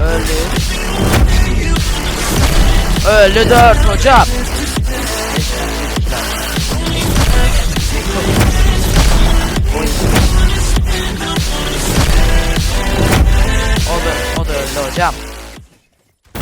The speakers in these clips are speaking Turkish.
Öldü. Öldü 4 hocam. O da, o da öldü hocam.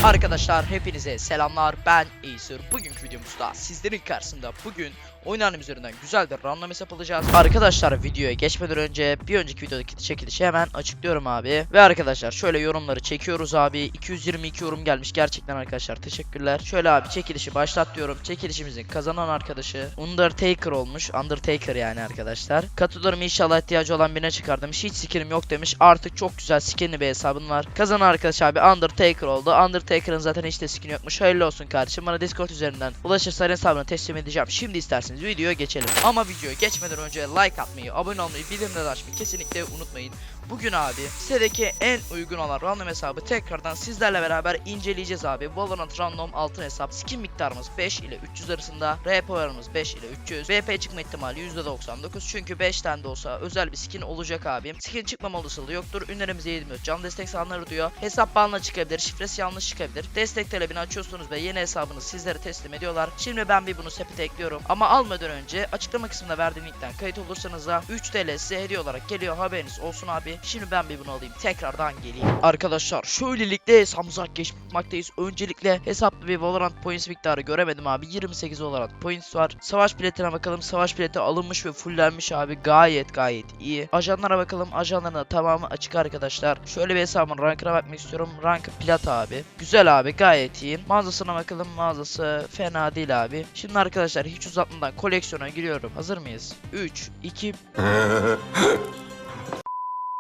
Arkadaşlar hepinize selamlar ben Acer. Bugünkü videomuzda sizlerin karşısında bugün oyun üzerinden güzel bir random hesap alacağız. Arkadaşlar videoya geçmeden önce bir önceki videodaki çekilişi hemen açıklıyorum abi. Ve arkadaşlar şöyle yorumları çekiyoruz abi. 222 yorum gelmiş gerçekten arkadaşlar teşekkürler. Şöyle abi çekilişi başlat diyorum. Çekilişimizin kazanan arkadaşı Undertaker olmuş. Undertaker yani arkadaşlar. Katılırım inşallah ihtiyacı olan birine çıkardım. Hiç skinim yok demiş. Artık çok güzel skinli bir hesabın var. Kazanan arkadaş abi Undertaker oldu. Undertaker'ın zaten hiç de skin yokmuş. Hayırlı olsun kardeşim. Bana Discord üzerinden ulaşırsa hesabını teslim edeceğim. Şimdi isterseniz videoya geçelim. Ama videoya geçmeden önce like atmayı, abone olmayı, bildirimleri açmayı kesinlikle unutmayın. Bugün abi sitedeki en uygun olan random hesabı tekrardan sizlerle beraber inceleyeceğiz abi. Valorant random altın hesap. Skin miktarımız 5 ile 300 arasında. RP oranımız 5 ile 300. VP çıkma ihtimali %99. Çünkü 5 tane de olsa özel bir skin olacak abi. Skin çıkmama olasılığı yoktur. Ünlerimize yedilmiyor. Can destek sağlanır diyor. Hesap banla çıkabilir. Şifresi yanlış çıkabilir. Destek talebini açıyorsunuz ve yeni hesabını sizlere teslim ediyorlar. Şimdi ben bir bunu sepete ekliyorum. Ama almadan önce açıklama kısmında verdiğim linkten kayıt olursanız da 3 TL size hediye olarak geliyor. Haberiniz olsun abi. Şimdi ben bir bunu alayım. Tekrardan geleyim. Arkadaşlar şöylelikle hesabımıza geçmekteyiz. Öncelikle hesaplı bir Valorant points miktarı göremedim abi. 28 Valorant points var. Savaş biletine bakalım. Savaş bileti alınmış ve fullenmiş abi. Gayet gayet iyi. Ajanlara bakalım. Ajanların tamamı açık arkadaşlar. Şöyle bir hesabın rankına bakmak istiyorum. Rank plat abi. Güzel abi gayet iyi. Mağazasına bakalım. Mağazası fena değil abi. Şimdi arkadaşlar hiç uzatmadan koleksiyona giriyorum. Hazır mıyız? 3, 2,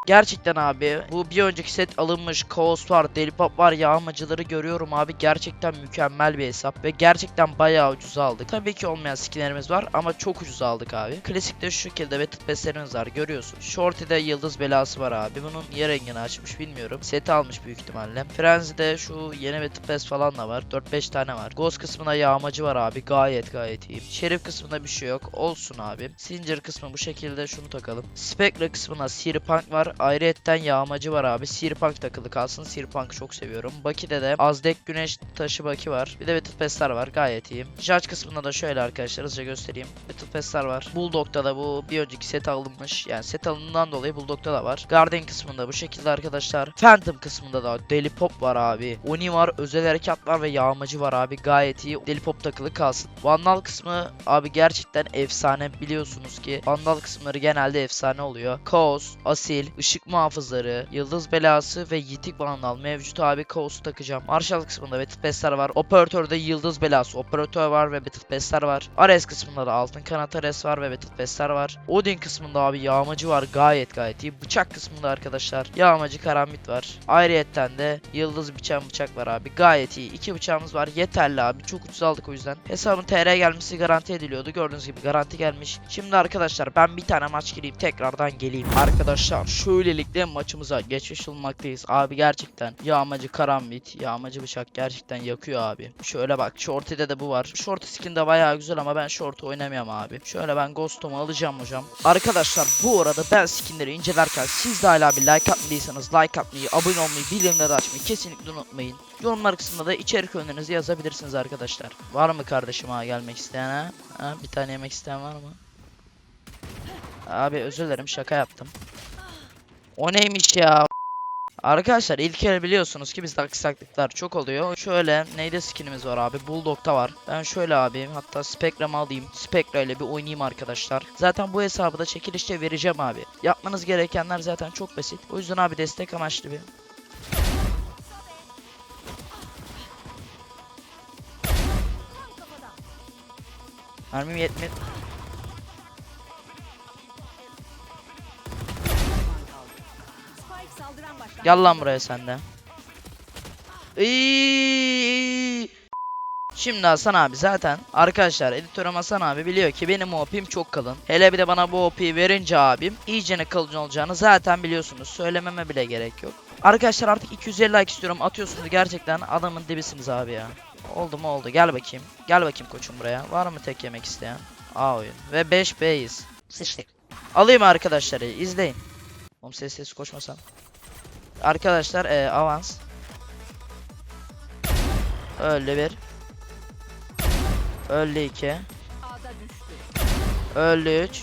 Gerçekten abi bu bir önceki set alınmış Kaos var, Delipop var, yağmacıları görüyorum abi. Gerçekten mükemmel bir hesap ve gerçekten bayağı ucuz aldık. Tabii ki olmayan skinlerimiz var ama çok ucuz aldık abi. Klasikte şu şekilde Battle Pass'lerimiz var görüyorsun. Shorty'de yıldız belası var abi. Bunun niye rengini açmış bilmiyorum. Seti almış büyük ihtimalle. Frenzy'de şu yeni Battle Pass falan da var. 4-5 tane var. Ghost kısmında yağmacı var abi. Gayet gayet iyi. Şerif kısmında bir şey yok. Olsun abi. Singer kısmı bu şekilde şunu takalım. Spectre kısmına Sirpunk var. Ayrıyetten yağmacı var abi. Sirpunk takılı kalsın. Sirpunk'ı çok seviyorum. Baki'de de Azdek Güneş taşı Baki var. Bir de Battle Pass'ler var. Gayet iyi. Judge kısmında da şöyle arkadaşlar hızlıca göstereyim. Battle Pass'ler var. Bulldog'da da bu bir önceki set alınmış. Yani set alındığından dolayı Bulldog'da da var. Guardian kısmında bu şekilde arkadaşlar. Phantom kısmında da Deli Pop var abi. Oni var. Özel harekat var ve yağmacı var abi. Gayet iyi. Deli Pop takılı kalsın. Vandal kısmı abi gerçekten efsane biliyorsunuz ki. Vandal kısımları genelde efsane oluyor. Kaos, Asil, Işık muhafızları, Yıldız belası ve Yitik Vandal mevcut abi. Kaos'u takacağım. Marshall kısmında Battle Pass'ler var. Operatörde Yıldız belası operatör var ve Battle Pass'ler var. Ares kısmında da Altın Kanat Ares var ve Battle Pass'ler var. Odin kısmında abi yağmacı var. Gayet gayet iyi. Bıçak kısmında arkadaşlar yağmacı karambit var. Ayrıyetten de Yıldız bıçak bıçak var abi. Gayet iyi. İki bıçağımız var. Yeterli abi. Çok ucuz aldık o yüzden. Hesabın TR gelmesi garanti ediliyordu. Gördüğünüz gibi garanti gelmiş. Şimdi arkadaşlar ben bir tane maç gireyim tekrardan geleyim. Arkadaşlar şöylelikle maçımıza geçmiş olmaktayız. Abi gerçekten yağmacı karambit, yağmacı bıçak gerçekten yakıyor abi. Şöyle bak Shorty'de de bu var. Shorty skin de bayağı güzel ama ben Shorty oynamıyorum abi. Şöyle ben Ghost'umu alacağım hocam. Arkadaşlar bu arada ben skinleri incelerken siz de hala bir like atmadıysanız like atmayı, abone olmayı, bildirimleri açmayı kesinlikle unutmayın. Yorumlar kısmında da içerik önerilerinizi yazabilirsiniz arkadaşlar. Var mı kardeşim ha gelmek isteyen ha? ha? Bir tane yemek isteyen var mı? Abi özür dilerim şaka yaptım. O neymiş ya? Arkadaşlar ilk kere biliyorsunuz ki bizde aksaklıklar çok oluyor. Şöyle neyde skinimiz var abi? Bulldog'da var. Ben şöyle abi hatta Spectre'ımı alayım. Spectre ile bir oynayayım arkadaşlar. Zaten bu hesabı da çekilişte vereceğim abi. Yapmanız gerekenler zaten çok basit. O yüzden abi destek amaçlı bir. Mermim yetmedi. Gel lan buraya sen de. İyi. Şimdi Hasan abi zaten arkadaşlar editörüm Hasan abi biliyor ki benim OP'im çok kalın. Hele bir de bana bu OP'yi verince abim iyicene kalıcı olacağını zaten biliyorsunuz. Söylememe bile gerek yok. Arkadaşlar artık 250 like istiyorum. Atıyorsunuz gerçekten adamın dibisiniz abi ya. Oldu mu oldu. Gel bakayım. Gel bakayım koçum buraya. Var mı tek yemek isteyen? A oyun. Ve 5B'yiz. Sıçtık. Alayım arkadaşları izleyin. Oğlum ses ses koşmasam. Arkadaşlar e, avans. Öldü bir. Öldü iki. Öldü üç.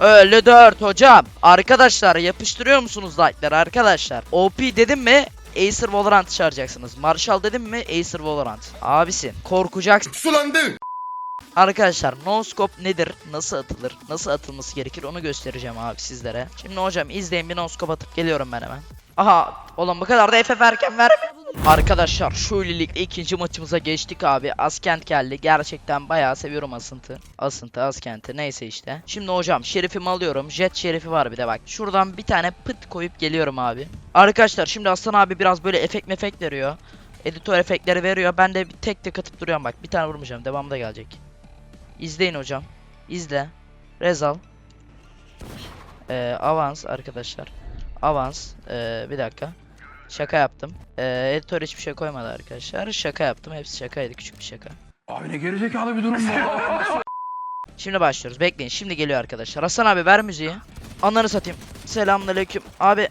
Öldü 4 hocam. Arkadaşlar yapıştırıyor musunuz like'ları arkadaşlar? OP dedim mi Acer Valorant çağıracaksınız. Marshall dedim mi Acer Valorant. Abisin korkacaksın. Sulandın. Arkadaşlar no scope nedir? Nasıl atılır? Nasıl atılması gerekir? Onu göstereceğim abi sizlere. Şimdi hocam izleyin bir no scope atıp geliyorum ben hemen. Aha oğlum bu kadar da FF erken verme. Arkadaşlar şöyle ligde ikinci maçımıza geçtik abi. Askent geldi. Gerçekten bayağı seviyorum Asıntı. Asıntı, Askent'i neyse işte. Şimdi hocam şerifimi alıyorum. Jet şerifi var bir de bak. Şuradan bir tane pıt koyup geliyorum abi. Arkadaşlar şimdi Aslan abi biraz böyle efekt mefekt veriyor. Editör efektleri veriyor. Ben de tek tek atıp duruyorum bak. Bir tane vurmayacağım. Devamı da gelecek. İzleyin hocam. İzle. Rezal. Ee, avans arkadaşlar. Avans. Ee, bir dakika. Şaka yaptım. Ee, editör hiçbir şey koymadı arkadaşlar. Şaka yaptım. Hepsi şakaydı. Küçük bir şaka. Abi ne gerizekalı bir durum bu. Şimdi başlıyoruz. Bekleyin. Şimdi geliyor arkadaşlar. Hasan abi ver müziği. Ananı satayım. Selamünaleyküm. Abi.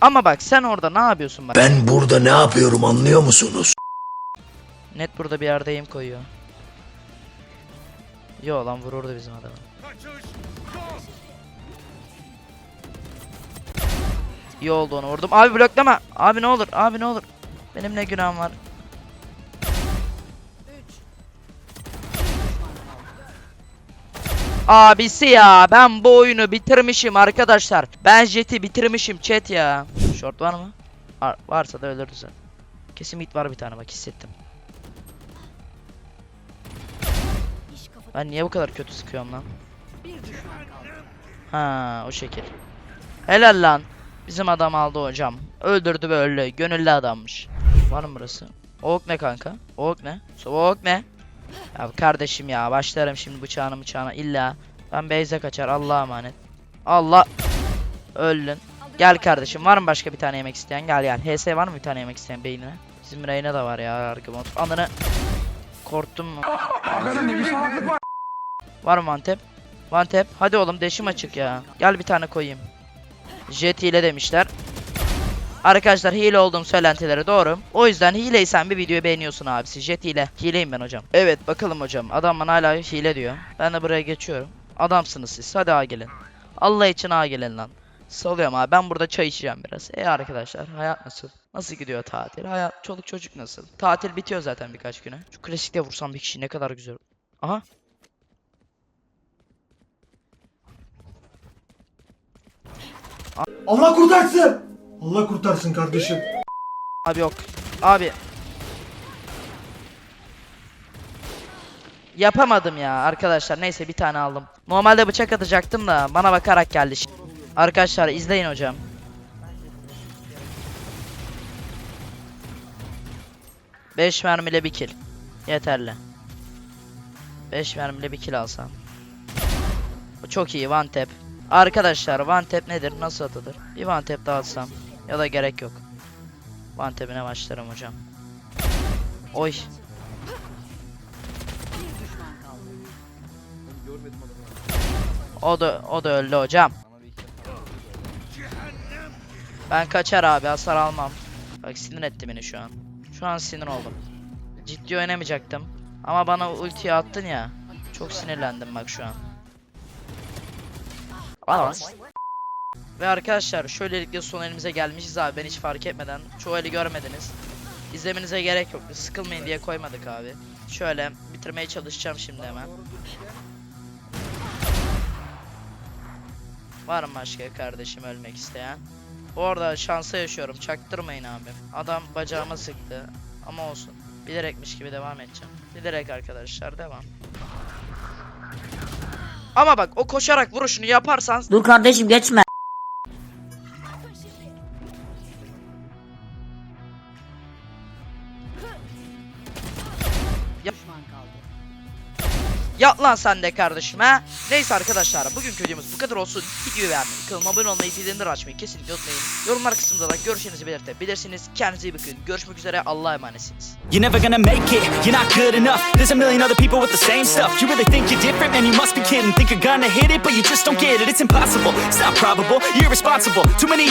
Ama bak sen orada ne yapıyorsun bak. Ben burada ne yapıyorum anlıyor musunuz? Net burada bir yerdeyim koyuyor. Yo lan vururdu bizim adamı. İyi oldu onu vurdum. Abi bloklama. Abi ne olur. Abi ne olur. Benim ne günahım var. 3. Abisi ya ben bu oyunu bitirmişim arkadaşlar. Ben Jet'i bitirmişim chat ya. Short var mı? Var- varsa da ölürüz. Kesin mid var bir tane bak hissettim. Ben niye bu kadar kötü sıkıyorum lan? Ha o şekil. Helal lan. Bizim adam aldı hocam. Öldürdü böyle. Gönüllü adammış. Var mı burası? Oğuk ne kanka? Oğuk ne? Oğuk ne? Ya kardeşim ya başlarım şimdi bıçağını bıçağına illa. Ben Beyze kaçar Allah'a emanet. Allah. Öldün. Gel kardeşim var mı başka bir tane yemek isteyen? Gel gel. HS var mı bir tane yemek isteyen beynine? Bizim Reyna da var ya arkamot. Anını. Korktum? Arkada ne bir salaklık var. Var mı Antep? Antep. Hadi oğlum deşim açık ya. Gel bir tane koyayım. Jet hile demişler. Arkadaşlar hile olduğum söylentileri doğru. O yüzden hileysen bir videoyu beğeniyorsun abisi. Jet hile. Hileyim ben hocam. Evet bakalım hocam. Adam bana hala hile diyor. Ben de buraya geçiyorum. Adamsınız siz. Hadi ağa gelin. Allah için ağa gelin lan. Salıyorum abi. Ben burada çay içeceğim biraz. E arkadaşlar hayat nasıl? Nasıl gidiyor tatil? Hayat çoluk çocuk nasıl? Tatil bitiyor zaten birkaç güne. Şu klasikte vursam bir kişi ne kadar güzel. Aha. Allah kurtarsın. Allah kurtarsın kardeşim. Abi yok. Abi. Yapamadım ya arkadaşlar. Neyse bir tane aldım. Normalde bıçak atacaktım da bana bakarak geldi. Arkadaşlar izleyin hocam. Beş mermiyle bir kill. Yeterli. 5 mermiyle bir kill alsam. Bu çok iyi one tap. Arkadaşlar one tap nedir? Nasıl atılır? Bir one tap daha atsam. Ya da gerek yok. One tap'ine başlarım hocam. Oy. O da o da öldü hocam. Ben kaçar abi hasar almam. Bak sinir etti beni şu an. Şu an sinir oldum. Ciddi oynamayacaktım. Ama bana ultiyi attın ya. Çok sinirlendim bak şu an. Aa. Ve arkadaşlar şöylelikle son elimize gelmişiz abi ben hiç fark etmeden. Çoğu eli görmediniz. İzlemenize gerek yok. Sıkılmayın diye koymadık abi. Şöyle bitirmeye çalışacağım şimdi hemen. Var mı başka kardeşim ölmek isteyen? Bu arada şansa yaşıyorum. Çaktırmayın abi. Adam bacağıma sıktı. Ama olsun. Bilerekmiş gibi devam edeceğim. Bilerek arkadaşlar devam. Ama bak o koşarak vuruşunu yaparsan Dur kardeşim geçme. Lan sen de kardeşim ha. Neyse arkadaşlar bugünkü videomuz bu kadar olsun. Videoyu beğenmeyi, kanalıma abone olmayı, bildirimleri açmayı kesinlikle unutmayın. Yorumlar kısmında da görüşlerinizi belirtebilirsiniz. Kendinize iyi bakın. Görüşmek üzere. Allah'a emanetsiniz. You're never gonna make it, you're not good enough There's a million other people with the same stuff You really think you're different, man, you must be kidding Think you're gonna hit it, but you just don't get it It's impossible, it's not probable, you're irresponsible Too many